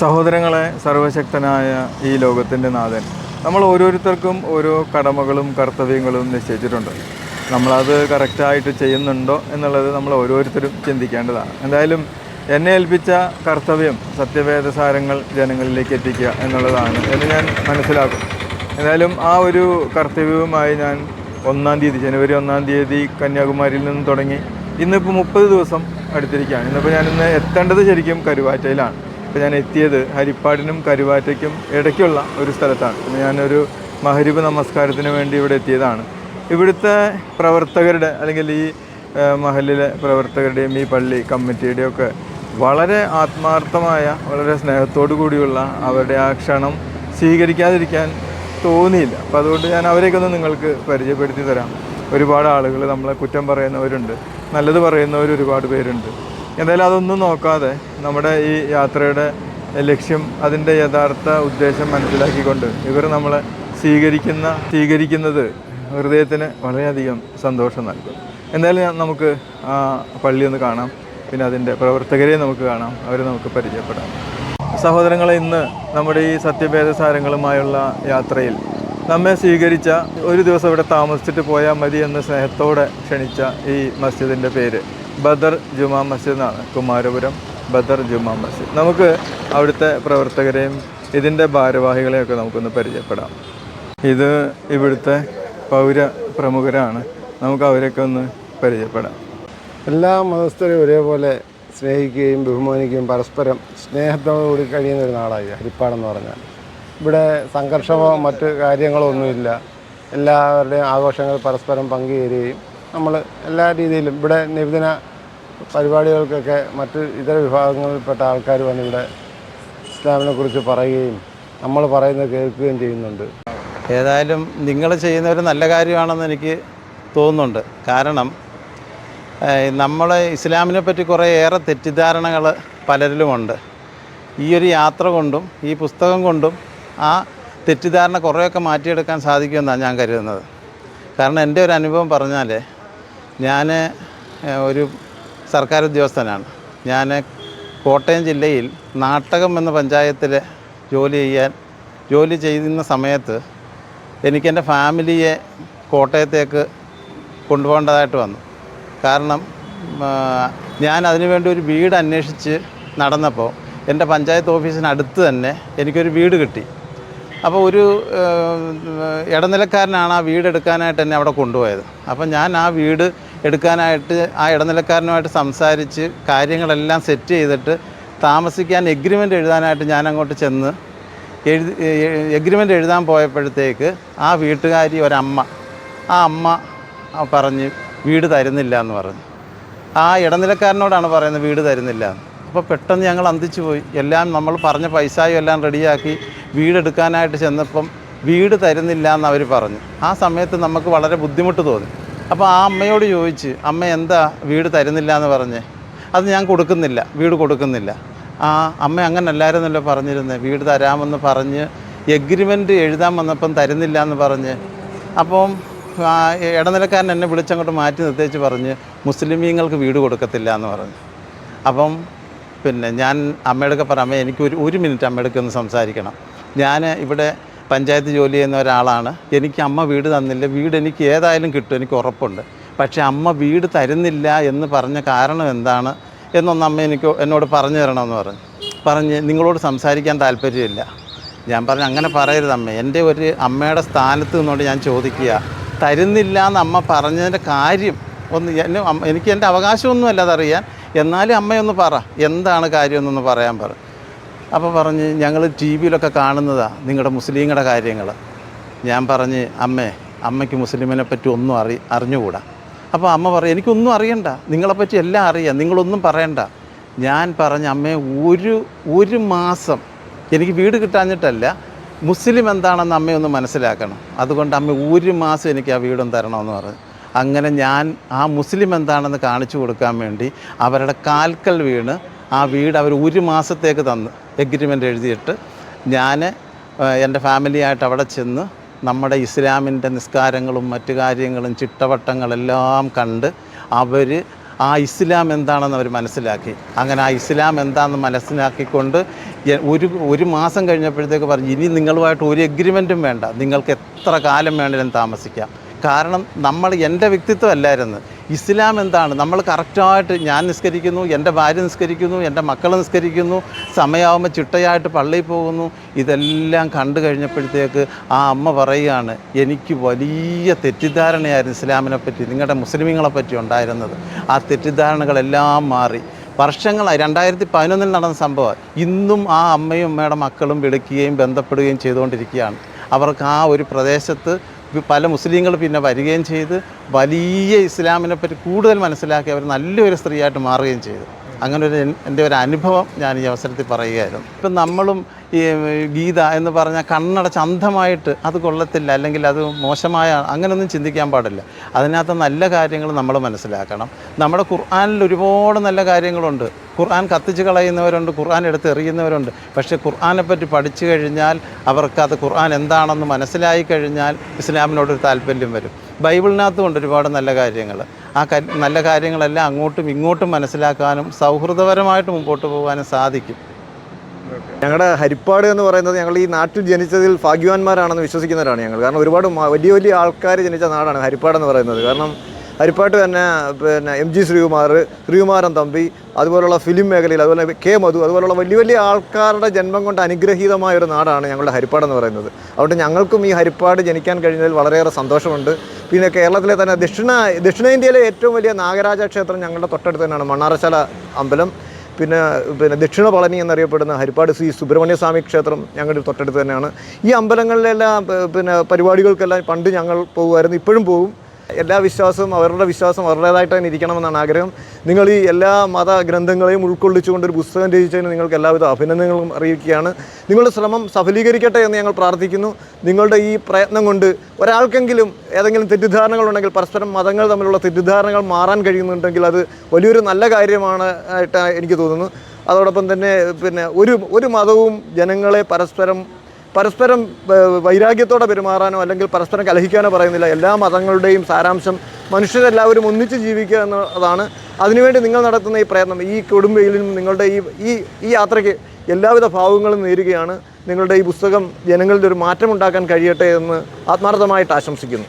സഹോദരങ്ങളെ സർവശക്തനായ ഈ ലോകത്തിന്റെ നാഥൻ. നമ്മൾ ഓരോരുത്തർക്കും ഓരോ കടമകളും കർത്തവ്യങ്ങളും നിശ്ചയിച്ചിട്ടുണ്ട്. നമ്മളത് കറക്റ്റായിട്ട് ചെയ്യുന്നുണ്ടോ എന്നുള്ളത് നമ്മൾ ഓരോരുത്തരും ചിന്തിക്കേണ്ടതാണ്. എന്തായാലും എന്നെ ഏൽപ്പിച്ച കർത്തവ്യം സത്യവേദസാരങ്ങൾ ജനങ്ങളിലേക്ക് എത്തിക്കുക എന്നുള്ളതാണ് എന്ന് ഞാൻ മനസ്സിലാക്കും. എന്തായാലും ആ ഒരു കർത്തവ്യവുമായി ഞാൻ ഒന്നാം തീയതി ജനുവരി ഒന്നാം തീയതി കന്യാകുമാരിയിൽ നിന്ന് തുടങ്ങി. ഇന്നിപ്പോൾ മുപ്പത് ദിവസം അടുത്തിരിക്കുകയാണ്. ഇന്നിപ്പോൾ ഞാനിന്ന് എത്തേണ്ടത് ശരിക്കും കരുവാറ്റയിലാണ്. ഇപ്പോൾ ഞാൻ എത്തിയത് ഹരിപ്പാടിനും കരുവാറ്റയ്ക്കും ഇടയ്ക്കുള്ള ഒരു സ്ഥലത്താണ്. പിന്നെ ഞാനൊരു മഹരിബ് നമസ്കാരത്തിന് വേണ്ടി ഇവിടെ എത്തിയതാണ്. ഇവിടുത്തെ പ്രവർത്തകരുടെ അല്ലെങ്കിൽ ഈ മഹലിലെ പ്രവർത്തകരുടെയും ഈ പള്ളി കമ്മിറ്റിയുടെയും ഒക്കെ വളരെ ആത്മാർത്ഥമായ വളരെ സ്നേഹത്തോടു കൂടിയുള്ള അവരുടെ ആ ക്ഷണം സ്വീകരിക്കാതിരിക്കാൻ തോന്നിയില്ല. അപ്പോൾ അതുകൊണ്ട് ഞാൻ അവരെയൊക്കെ ഒന്ന് നിങ്ങൾക്ക് പരിചയപ്പെടുത്തി തരാം. ഒരുപാട് ആളുകൾ നമ്മളെ കുറ്റം പറയുന്നവരുണ്ട്. നല്ലത് പറയുന്നവർ ഒരുപാട് പേരുണ്ട്. എന്തായാലും അതൊന്നും നോക്കാതെ നമ്മുടെ ഈ യാത്രയുടെ ലക്ഷ്യം അതിന്റെ യഥാർത്ഥ ഉദ്ദേശം മനസ്സിലാക്കിക്കൊണ്ട് ഇവർ നമ്മളെ സ്വീകരിക്കുന്ന സ്വീകരിക്കുന്നത് ഹൃദയത്തിന് വളരെയധികം സന്തോഷം നൽകും. എന്തായാലും നമുക്ക് ആ പള്ളി ഒന്ന് കാണാം. പിന്നെ അതിന്റെ പ്രവർത്തകരെ നമുക്ക് കാണാം. അവരെ നമുക്ക് പരിചയപ്പെടാം. സഹോദരങ്ങളെ ഇന്ന് നമ്മുടെ ഈ സത്യഭേദ സാരങ്ങളുമായുള്ള യാത്രയിൽ നമ്മെ സ്വീകരിച്ച ഒരു ദിവസം ഇവിടെ താമസിച്ചിട്ട് പോയാൽ മതി എന്ന് സ്നേഹത്തോടെ ക്ഷണിച്ച ഈ മസ്ജിദിന്റെ പേര് ബദർ ജുമാ മസ്ജിദ് എന്നാണ് കുമാരപുരം ബദർ ജുമാ മസ്ജിദ്. നമുക്ക് അവിടുത്തെ പ്രവർത്തകരെയും ഇതിന്റെ ഭാരവാഹികളെയൊക്കെ നമുക്കൊന്ന് പരിചയപ്പെടാം. ഇത് ഇവിടുത്തെ പൗര പ്രമുഖരാണ്. നമുക്ക് അവരെയൊക്കെ ഒന്ന് പരിചയപ്പെടാം. എല്ലാ മതസ്ഥരെയും ഒരേപോലെ സ്നേഹിക്കുകയും ബഹുമാനിക്കുകയും പരസ്പരം സ്നേഹത്തോടുകൂടി കഴിയുന്ന ഒരു നാടായി ഹരിപ്പാടെന്ന് പറഞ്ഞാൽ. ഇവിടെ സംഘർഷമോ മറ്റ് കാര്യങ്ങളോ ഒന്നുമില്ല. എല്ലാവരുടെയും ആഘോഷങ്ങൾ പരസ്പരം പങ്കുചേരുകയും നമ്മൾ എല്ലാ രീതിയിലും ഇവിടെ നിബിധന പരിപാടികൾക്കൊക്കെ മറ്റ് ഇതര വിഭാഗങ്ങളിൽപ്പെട്ട ആൾക്കാർ വന്ന് ഇവിടെ ഇസ്ലാമിനെ കുറിച്ച് പറയുകയും നമ്മൾ പറയുന്നത് കേൾക്കുകയും ചെയ്യുന്നുണ്ട്. ഏതായാലും നിങ്ങൾ ചെയ്യുന്ന ഒരു നല്ല കാര്യമാണെന്ന് എനിക്ക് തോന്നുന്നുണ്ട്. കാരണം നമ്മൾ ഇസ്ലാമിനെ പറ്റി കുറേ ഏറെ തെറ്റിദ്ധാരണകൾ പലരിലുമുണ്ട്. ഈ ഒരു യാത്ര കൊണ്ടും ഈ പുസ്തകം കൊണ്ടും ആ തെറ്റിദ്ധാരണ കുറേയൊക്കെ മാറ്റിയെടുക്കാൻ സാധിക്കുമെന്നാണ് ഞാൻ കരുതുന്നത്. കാരണം എന്റെ ഒരു അനുഭവം പറഞ്ഞാൽ ഞാൻ ഒരു സർക്കാർ ഉദ്യോഗസ്ഥനാണ് ഞാൻ കോട്ടയം ജില്ലയിൽ നാട്ടകം എന്ന പഞ്ചായത്തിൽ ജോലി ചെയ്യാൻ ജോലി ചെയ്യുന്ന സമയത്ത് എനിക്കെന്റെ ഫാമിലിയെ കോട്ടയത്തേക്ക് കൊണ്ടുപോകേണ്ടതായിട്ട് വന്നു. കാരണം ഞാൻ അതിനുവേണ്ടി ഒരു വീട് അന്വേഷിച്ച് നടന്നപ്പോൾ എന്റെ പഞ്ചായത്ത് ഓഫീസിനടുത്ത് തന്നെ എനിക്കൊരു വീട് കിട്ടി. അപ്പോൾ ഒരു ഇടനിലക്കാരനാണ് ആ വീട് എടുക്കാനായിട്ട് എന്നെ അവിടെ കൊണ്ടുപോയത്. അപ്പം ഞാൻ ആ വീട് എടുക്കാനായിട്ട് ആ ഇടനിലക്കാരനുമായിട്ട് സംസാരിച്ച് കാര്യങ്ങളെല്ലാം സെറ്റ് ചെയ്തിട്ട് താമസിക്കാൻ എഗ്രിമെന്റ് എഴുതാനായിട്ട് ഞാൻ അങ്ങോട്ട് ചെന്ന് എഴുതി എഗ്രിമെന്റ് എഴുതാൻ പോയപ്പോഴത്തേക്ക് ആ വീട്ടുകാരി ഒരമ്മ ആ അമ്മ പറഞ്ഞ് വീട് തരുന്നില്ല എന്ന് പറഞ്ഞു. ആ ഇടനിലക്കാരനോടാണ് പറയുന്നത് വീട് തരുന്നില്ല. അപ്പോൾ പെട്ടെന്ന് ഞങ്ങൾ അന്തിച്ചു പോയി. എല്ലാം നമ്മൾ പറഞ്ഞ പൈസയും എല്ലാം റെഡിയാക്കി വീടെടുക്കാനായിട്ട് ചെന്നപ്പം വീട് തരുന്നില്ല എന്ന് അവർ പറഞ്ഞു. ആ സമയത്ത് നമുക്ക് വളരെ ബുദ്ധിമുട്ട് തോന്നി. അപ്പോൾ ആ അമ്മയോട് ചോദിച്ച് അമ്മ എന്താ വീട് തരുന്നില്ല എന്ന് പറഞ്ഞ്? അത് ഞാൻ കൊടുക്കുന്നില്ല വീട് കൊടുക്കുന്നില്ല. ആ അമ്മ അങ്ങനല്ലായിരുന്നല്ലോ പറഞ്ഞിരുന്നത് വീട് തരാമെന്ന് പറഞ്ഞ് എഗ്രിമെന്റ് എഴുതാൻ വന്നപ്പം തരുന്നില്ല എന്ന് പറഞ്ഞ്. അപ്പം ഇടനിലക്കാരൻ എന്നെ വിളിച്ചങ്ങോട്ട് മാറ്റി നിർത്തേച്ച് പറഞ്ഞ് മുസ്ലിമീങ്ങൾക്ക് വീട് കൊടുക്കത്തില്ല എന്ന് പറഞ്ഞു. അപ്പം പിന്നെ ഞാൻ അമ്മയുടെ പറ അമ്മ എനിക്ക് ഒരു ഒരു മിനിറ്റ് അമ്മയുടെ ഒന്ന് സംസാരിക്കണം. ഞാൻ ഇവിടെ പഞ്ചായത്ത് ജോലി ചെയ്യുന്ന ഒരാളാണ്. എനിക്ക് അമ്മ വീട് തന്നില്ല. വീട് എനിക്ക് ഏതായാലും കിട്ടും. എനിക്ക് ഉറപ്പുണ്ട്. പക്ഷേ അമ്മ വീട് തരുന്നില്ല എന്ന് പറഞ്ഞ കാരണം എന്താണ് എന്നൊന്ന് അമ്മ എനിക്ക് എന്നോട് പറഞ്ഞു തരണമെന്ന് പറഞ്ഞു. പറഞ്ഞ് നിങ്ങളോട് സംസാരിക്കാൻ താല്പര്യമില്ല. ഞാൻ പറഞ്ഞു അങ്ങനെ പറയരുത് അമ്മ. എന്റെ ഒരു അമ്മയുടെ സ്ഥാനത്ത് നിന്നുകൊണ്ട് ഞാൻ ചോദിക്കുക. തരുന്നില്ല എന്ന് അമ്മ പറഞ്ഞതിന്റെ കാര്യം ഒന്ന് എന്നെ എനിക്ക് എന്റെ അവകാശമൊന്നുമല്ല അതറിയാൻ എന്നാലും അമ്മയൊന്ന് പറ. എന്താണ് കാര്യമെന്നൊന്ന് പറയാൻ പറ. അപ്പോൾ പറഞ്ഞ് ഞങ്ങൾ ടി വിയിലൊക്കെ കാണുന്നതാണ് നിങ്ങളുടെ മുസ്ലിങ്ങളുടെ കാര്യങ്ങൾ ഞാൻ പറഞ്ഞ് അമ്മേ അമ്മയ്ക്ക് മുസ്ലിമിനെ പറ്റി ഒന്നും അറി അറിഞ്ഞുകൂടാ? അപ്പോൾ അമ്മ പറയും എനിക്കൊന്നും അറിയണ്ട. നിങ്ങളെപ്പറ്റി എല്ലാം അറിയാം. നിങ്ങളൊന്നും പറയണ്ട. ഞാൻ പറഞ്ഞ അമ്മേ ഒരു ഒരു മാസം എനിക്ക് വീട് കിട്ടാഞ്ഞിട്ടല്ല മുസ്ലിം എന്താണെന്ന് അമ്മയൊന്ന് മനസ്സിലാക്കണം. അതുകൊണ്ട് അമ്മ ഒരു മാസം എനിക്ക് ആ വീടും തരണമെന്ന് പറഞ്ഞു. അങ്ങനെ ഞാൻ ആ മുസ്ലിം എന്താണെന്ന് കാണിച്ചു കൊടുക്കാൻ വേണ്ടി അവരുടെ കാൽക്കൽ വീണ് ആ വീട് അവർ ഒരു മാസത്തേക്ക് തന്ന് എഗ്രിമെന്റ് എഴുതിയിട്ട് ഞാൻ എന്റെ ഫാമിലിയായിട്ട് അവിടെ ചെന്ന് നമ്മുടെ ഇസ്ലാമിന്റെ നിസ്കാരങ്ങളും മറ്റു കാര്യങ്ങളും ചിട്ടവട്ടങ്ങളെല്ലാം കണ്ട് അവർ ആ ഇസ്ലാം എന്താണെന്ന് അവർ മനസ്സിലാക്കി. അങ്ങനെ ആ ഇസ്ലാം എന്താണെന്ന് മനസ്സിലാക്കിക്കൊണ്ട് ഒരു ഒരു മാസം കഴിഞ്ഞപ്പോഴത്തേക്ക് പറഞ്ഞു ഇനി നിങ്ങളുമായിട്ട് ഒരു എഗ്രിമെന്റും വേണ്ട. നിങ്ങൾക്ക് എത്ര കാലം വേണമെങ്കിലും താമസിക്കാം. കാരണം നമ്മൾ എന്റെ വ്യക്തിത്വം അല്ലായിരുന്നു ഇസ്ലാം എന്താണ്? നമ്മൾ കറക്റ്റായിട്ട് ഞാൻ നിസ്കരിക്കുന്നു എന്റെ ഭാര്യ നിസ്കരിക്കുന്നു എന്റെ മക്കൾ നിസ്കരിക്കുന്നു സമയമാകുമ്പോൾ ചിട്ടയായിട്ട് പള്ളിയിൽ പോകുന്നു. ഇതെല്ലാം കണ്ടു കഴിഞ്ഞപ്പോഴത്തേക്ക് ആ അമ്മ പറയുകയാണ് എനിക്ക് വലിയ തെറ്റിദ്ധാരണയായിരുന്നു ഇസ്ലാമിനെ പറ്റി നിങ്ങളുടെ മുസ്ലിമുകളെ പറ്റി ഉണ്ടായിരുന്നത്. ആ തെറ്റിദ്ധാരണകളെല്ലാം മാറി. വർഷങ്ങളായി രണ്ടായിരത്തി പതിനൊന്നിൽ നടന്ന സംഭവം. ഇന്നും ആ അമ്മയും അമ്മയുടെ മക്കളും വിളിക്കുകയും ബന്ധപ്പെടുകയും ചെയ്തുകൊണ്ടിരിക്കുകയാണ്. അവർക്ക് ആ ഒരു പ്രദേശത്ത് പല മുസ്ലിങ്ങൾ പിന്നെ വരികയും ചെയ്ത് വലിയ ഇസ്ലാമിനെ പറ്റി കൂടുതൽ മനസ്സിലാക്കി അവർ നല്ലൊരു സ്ത്രീയായിട്ട് മാറുകയും ചെയ്തു. അങ്ങനെ ഒരു എൻ- എന്റെ ഒരു അനുഭവം ഞാൻ ഈ അവസരത്തിൽ പറയുകയായിരുന്നു. ഇപ്പം നമ്മളും ഈ ഗീത എന്ന് പറഞ്ഞാൽ കണ്ണടച്ച് അന്ധമായിട്ട് അത് കൊള്ളത്തില്ല അല്ലെങ്കിൽ അത് മോശമായ അങ്ങനെയൊന്നും ചിന്തിക്കാൻ പാടില്ല. അതിനകത്ത് നല്ല കാര്യങ്ങൾ നമ്മൾ മനസ്സിലാക്കണം. നമ്മുടെ ഖുർആാനിൽ ഒരുപാട് നല്ല കാര്യങ്ങളുണ്ട്. ഖുർആൻ കത്തിച്ച് കളയുന്നവരുണ്ട് ഖുർആൻ എടുത്ത് എറിയുന്നവരുണ്ട്. പക്ഷേ ഖുർആനെ പറ്റി പഠിച്ചു കഴിഞ്ഞാൽ അവർക്കത് ഖുർആൻ എന്താണെന്ന് മനസ്സിലായി കഴിഞ്ഞാൽ ഇസ്ലാമിനോടൊരു താല്പര്യം വരും. ബൈബിളിനകത്തും ഉണ്ട് ഒരുപാട് നല്ല കാര്യങ്ങൾ. ആ നല്ല കാര്യങ്ങളെല്ലാം അങ്ങോട്ടും ഇങ്ങോട്ടും മനസ്സിലാക്കാനും സൗഹൃദപരമായിട്ട് മുമ്പോട്ട് പോകാനും സാധിക്കും. ഞങ്ങളുടെ ഹരിപ്പാട് എന്ന് പറയുന്നത് ഞങ്ങൾ ഈ നാട്ടിൽ ജനിച്ചതിൽ ഭാഗ്യവാന്മാരാണെന്ന് വിശ്വസിക്കുന്നവരാണ് ഞങ്ങൾ. കാരണം ഒരുപാട് വലിയ വലിയ ആൾക്കാർ ജനിച്ച നാടാണ് ഹരിപ്പാട് എന്ന് പറയുന്നത്. കാരണം ഹരിപ്പാട്ട് തന്നെ പിന്നെ എം ജി ശ്രീകുമാർ ശ്രീകുമാരൻ തമ്പി അതുപോലുള്ള ഫിലിം മേഖലയിൽ അതുപോലെ കെ മധു അതുപോലുള്ള വലിയ വലിയ ആൾക്കാരുടെ ജന്മം കൊണ്ട് അനുഗ്രഹീതമായ ഒരു നാടാണ് ഞങ്ങളുടെ ഹരിപ്പാട് എന്ന് പറയുന്നത്. അതുകൊണ്ട് ഞങ്ങൾക്കും ഈ ഹരിപ്പാട് ജനിക്കാൻ കഴിഞ്ഞതിൽ വളരെയേറെ സന്തോഷമുണ്ട്. പിന്നെ കേരളത്തിലെ തന്നെ ദക്ഷിണ ദക്ഷിണേന്ത്യയിലെ ഏറ്റവും വലിയ നാഗരാജ ക്ഷേത്രം ഞങ്ങളുടെ തൊട്ടടുത്ത് തന്നെയാണ് മണ്ണാറശാല അമ്പലം. പിന്നെ പിന്നെ ദക്ഷിണ പളനി എന്നറിയപ്പെടുന്ന ഹരിപ്പാട് ശ്രീ സുബ്രഹ്മണ്യ സ്വാമി ക്ഷേത്രം ഞങ്ങളുടെ തൊട്ടടുത്ത് തന്നെയാണ്. ഈ അമ്പലങ്ങളിലെല്ലാം പിന്നെ പരിപാടികൾക്കെല്ലാം പണ്ട് ഞങ്ങൾ പോകുമായിരുന്നു ഇപ്പോഴും പോകും. എല്ലാ വിശ്വാസവും അവരുടെ വിശ്വാസം അവരുടേതായിട്ട് തന്നെ ഇരിക്കണമെന്നാണ് ആഗ്രഹം. നിങ്ങൾ ഈ എല്ലാ മത ഗ്രന്ഥങ്ങളെയും ഉൾക്കൊള്ളിച്ചുകൊണ്ട് ഒരു പുസ്തകം രചിച്ചതിന് നിങ്ങൾക്ക് എല്ലാവിധ അഭിനന്ദനങ്ങളും അറിയിക്കുകയാണ്. നിങ്ങളുടെ ശ്രമം സഫലീകരിക്കട്ടെ എന്ന് ഞങ്ങൾ പ്രാർത്ഥിക്കുന്നു. നിങ്ങളുടെ ഈ പ്രയത്നം കൊണ്ട് ഒരാൾക്കെങ്കിലും ഏതെങ്കിലും തെറ്റിദ്ധാരണകളുണ്ടെങ്കിൽ പരസ്പരം മതങ്ങൾ തമ്മിലുള്ള തെറ്റിദ്ധാരണകൾ മാറാൻ കഴിയുന്നുണ്ടെങ്കിൽ അത് വലിയൊരു നല്ല കാര്യമാണ് ആയിട്ട് എനിക്ക് തോന്നുന്നു. അതോടൊപ്പം തന്നെ പിന്നെ ഒരു ഒരു മതവും ജനങ്ങളെ പരസ്പരം പരസ്പരം വൈരാഗ്യത്തോടെ പെരുമാറാനോ അല്ലെങ്കിൽ പരസ്പരം കലഹിക്കാനോ പറയുന്നില്ല. എല്ലാ മതങ്ങളുടെയും സാരാംശം മനുഷ്യരെല്ലാവരും ഒന്നിച്ച് ജീവിക്കുക എന്നതാണ് അതിനുവേണ്ടി നിങ്ങൾ നടത്തുന്ന ഈ പ്രയത്നം. ഈ കൊടുമ്പയിലും നിങ്ങളുടെ ഈ ഈ ഈ യാത്രയ്ക്ക് എല്ലാവിധ ഭാവങ്ങളും നേരുകയാണ്. നിങ്ങളുടെ ഈ പുസ്തകം ജനങ്ങളുടെ ഒരു മാറ്റമുണ്ടാക്കാൻ കഴിയട്ടെ എന്ന് ആത്മാർത്ഥമായിട്ട് ആശംസിക്കുന്നു.